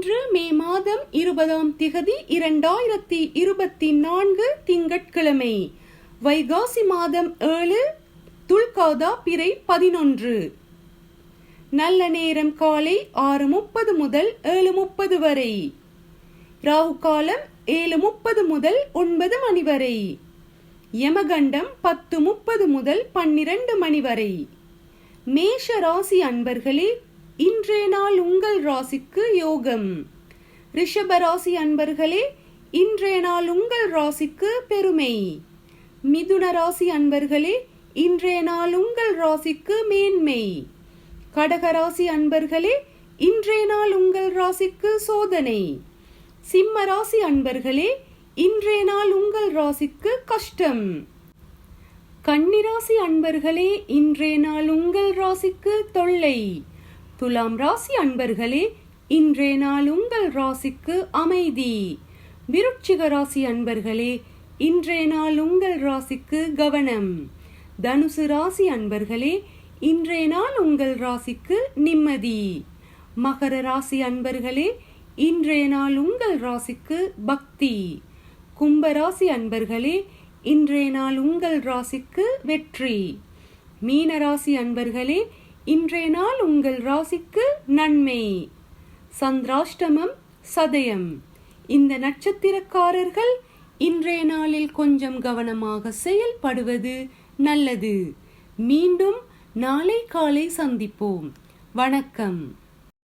இன்று மே மாதம் இருபதாம் திகதி இரண்டாயிரத்தி இருபத்தி நான்கு திங்கட்கிழமை. வைகாசி மாதம் ஏழு துல்காதா பிறை பதினொன்று. நல்ல நேரம் காலை ஆறு முப்பது முதல் ஏழு முப்பது வரை. ராகு காலம் ஏழு முப்பது முதல் ஒன்பது மணி வரை. யமகண்டம் பத்து முப்பது முதல் பன்னிரண்டு மணி வரை. மேஷ ராசி அன்பர்களே இன்றைய நாள் உங்கள் ராசிக்கு யோகம். ரிஷப ராசி அன்பர்களே இன்றைய நாள் உங்கள் ராசிக்கு பெருமை. மிதுன ராசி அன்பர்களே இன்றைய நாள் உங்கள் ராசிக்கு மேன்மை. கடக ராசி அன்பர்களே இன்றைய நாள் உங்கள் ராசிக்கு சோதனை. சிம்ம ராசி அன்பர்களே இன்றைய நாள் உங்கள் ராசிக்கு கஷ்டம். கன்னிராசி அன்பர்களே இன்றைய நாள் உங்கள் ராசிக்கு தொல்லை. துலாம் ராசி அன்பர்களே இன்றைய நாள் உங்கள் ராசிக்கு அமைதி. விருட்சிக ராசி அன்பர்களே இன்றைய நாள் உங்கள் ராசிக்கு கவனம். தனுசு ராசி அன்பர்களே இன்றைய நாள் உங்கள் ராசிக்கு நிம்மதி. மகர ராசி அன்பர்களே இன்றைய நாள் உங்கள் ராசிக்கு பக்தி. கும்பராசி அன்பர்களே இன்றைய நாள் உங்கள் ராசிக்கு வெற்றி. மீன ராசி அன்பர்களே இன்றைய நாள் உங்கள் ராசிக்கு நன்மை. சந்திராஷ்டமம் சதயம். இந்த நட்சத்திரக்காரர்கள் இன்றைய நாளில் கொஞ்சம் கவனமாக செயல்படுவது நல்லது. மீண்டும் நாளை காலை சந்திப்போம். வணக்கம்.